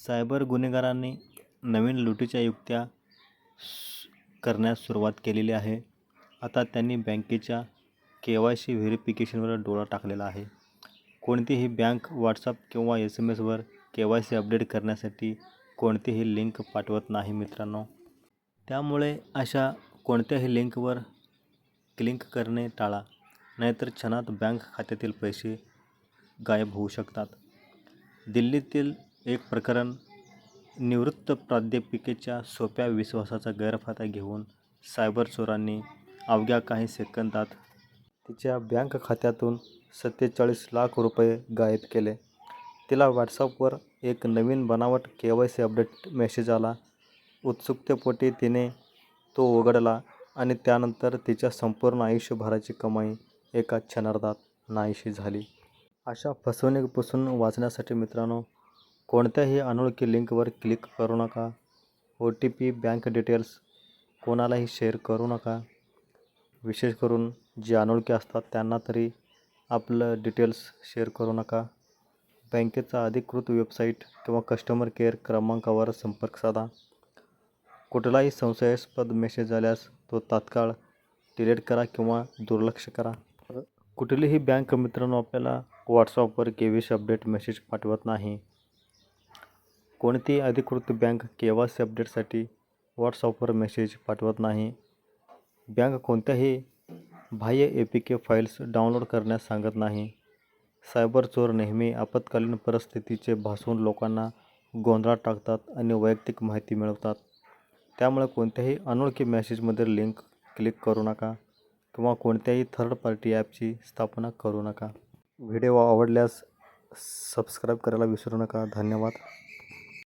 Cyber गुन्हेगारांनी नवीन लुटीच्या युक्त्या करण्यास सुरुवात केलेली आहे. आता त्यांनी बँकेच्या के वाय सी व्हेरिफिकेशनवर डोळा टाकलेला आहे. कोणतीही बँक व्हॉट्सअप किंवा एस एम एसवर के वाय सी अपडेट करण्यासाठी कोणतीही लिंक पाठवत नाही मित्रांनो. त्यामुळे अशा कोणत्याही लिंकवर क्लिक करणे टाळा नाहीतर क्षणात बँक खात्यातील पैसे गायब होऊ शकतात. दिल्लीतील एक प्रकरण निवृत्त प्राध्यापिकेच्या सोप्या विश्वासाचा गैरफायदा घेऊन सायबर चोरांनी अवघ्या काही सेकंदात तिच्या बँक खात्यातून सत्तेचाळीस लाख रुपये गायब केले. तिला व्हॉट्सअपवर एक नवीन बनावट K Y C update message आला. उत्सुकतेपोटी तिने तो उघडला आणि त्यानंतर तिच्या संपूर्ण आयुष्यभराची कमाई एका क्षणार्धात नाहीशी झाली. अशा फसवणुकीपासून वाचण्यासाठी मित्रांनो कोणत्याही अनोळखी लिंकवर क्लिक करू नका. O T P bank details कोणालाही शेअर करू नका. विशेष करून जे अनोळखी असतात त्यांना तरी आपलं डिटेल्स शेअर करू नका. बँकेचा अधिकृत वेबसाईट किंवा कस्टमर केअर क्रमांकावर संपर्क साधा. कुठलाही संशयास्पद मेसेज आल्यास तो तात्काळ डिलीट करा किंवा दुर्लक्ष करा. कुठलीही बँक मित्रांनो आपल्याला व्हॉट्सअपवर केवीस अपडेट मेसेज पाठवत नाही. कोणतीही अधिकृत बँक के वाय सी अपडेटसाठी व्हॉट्सअपवर मेसेज पाठवत नाही. बँक कोणत्याही बाह्य A P K files download करण्यास सांगत नाही. सायबर चोर नेहमी आपत्कालीन परिस्थितीचे भासवून लोकांना गोंधळात टाकतात आणि वैयक्तिक माहिती मिळवतात. त्यामुळे कोणत्याही अनोळखी मेसेजमध्ये लिंक क्लिक करू नका किंवा कोणत्याही थर्ड पार्टी ॲपची स्थापना करू नका. व्हिडिओ आवडल्यास सबस्क्राईब करायला विसरू नका. धन्यवाद.